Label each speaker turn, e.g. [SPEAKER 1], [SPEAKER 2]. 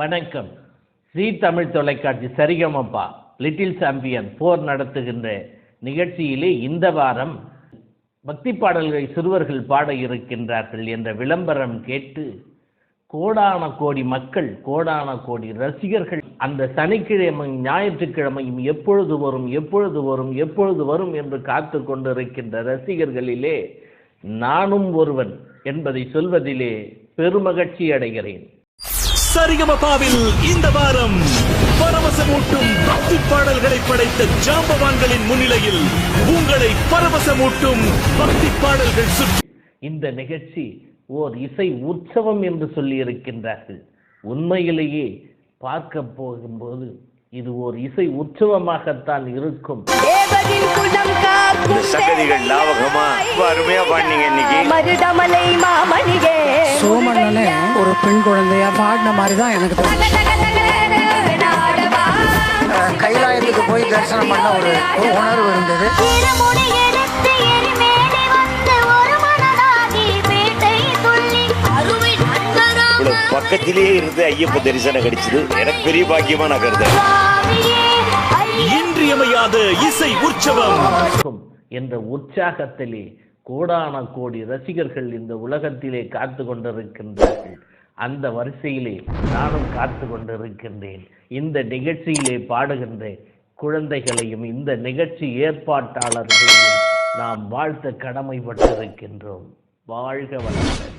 [SPEAKER 1] வணக்கம். ஜீ தமிழ் தொலைக்காட்சி Sarigamapa little champion போர் நடத்துகின்ற நிகழ்ச்சியிலே இந்த வாரம் பக்தி பாடல்களை சிறுவர்கள் பாட இருக்கின்றார்கள் என்ற விளம்பரம் கேட்டு கோடான கோடி மக்கள் கோடான கோடி ரசிகர்கள் அந்த சனிக்கிழமையும் ஞாயிற்றுக்கிழமையும் எப்பொழுது வரும் எப்பொழுது வரும் எப்பொழுது வரும் என்று காத்து கொண்டிருக்கின்ற ரசிகர்களிலே நானும் ஒருவன் என்பதை சொல்வதிலே பெருமகிழ்ச்சி அடைகிறேன்.
[SPEAKER 2] சரிகமபாவில் இந்த வாரம் பரவசமூட்டும் பக்தி பாடல்களை படைத்த ஜாம்பவான்களின் முன்னிலையில் உங்களை பரவசமூட்டும் பக்தி பாடல்கள் சுற்றி
[SPEAKER 1] இந்த நிகழ்ச்சி ஓர் இசை உற்சவம் என்று சொல்லி இருக்கின்றார்கள் உண்மையிலேயே பார்க்க போகும்போது இது ஓர் இசை உற்சவமாகத்தான் இருக்கும்.
[SPEAKER 3] லாவகமா அருமையா பாடினீங்க இன்னைக்கு.
[SPEAKER 4] சோமண்ணனே ஒரு பெண் குழந்தையா பாடின மாதிரி தான் எனக்கு. கைலாயத்துக்கு போய் தரிசனம் பண்ண ஒரு உணர்வு இருந்தது.
[SPEAKER 3] பக்கத்திலேயே இருந்து ஐயப்ப தரிசனம் கிடைச்சது. எனக்கு பெரிய பாக்கியமா நான்
[SPEAKER 5] ஐயா
[SPEAKER 2] இன்றியமையாத இசை உற்சவம்.
[SPEAKER 1] என்ற உற்சாகத்திலே கோடான கோடி ரசிகர்கள் இந்த உலகத்திலே காத்து கொண்டிருக்கின்றார்கள். அந்த வரிசையிலே நானும் காத்து கொண்டிருக்கின்றேன். இந்த நிகழ்ச்சியிலே பாடுகின்ற குழந்தைகளையும் இந்த நிகழ்ச்சி ஏற்பாட்டாளர்களையும் நாம் வாழ்த்த கடமைப்பட்டிருக்கின்றோம். வாழ்க வளமுடன்.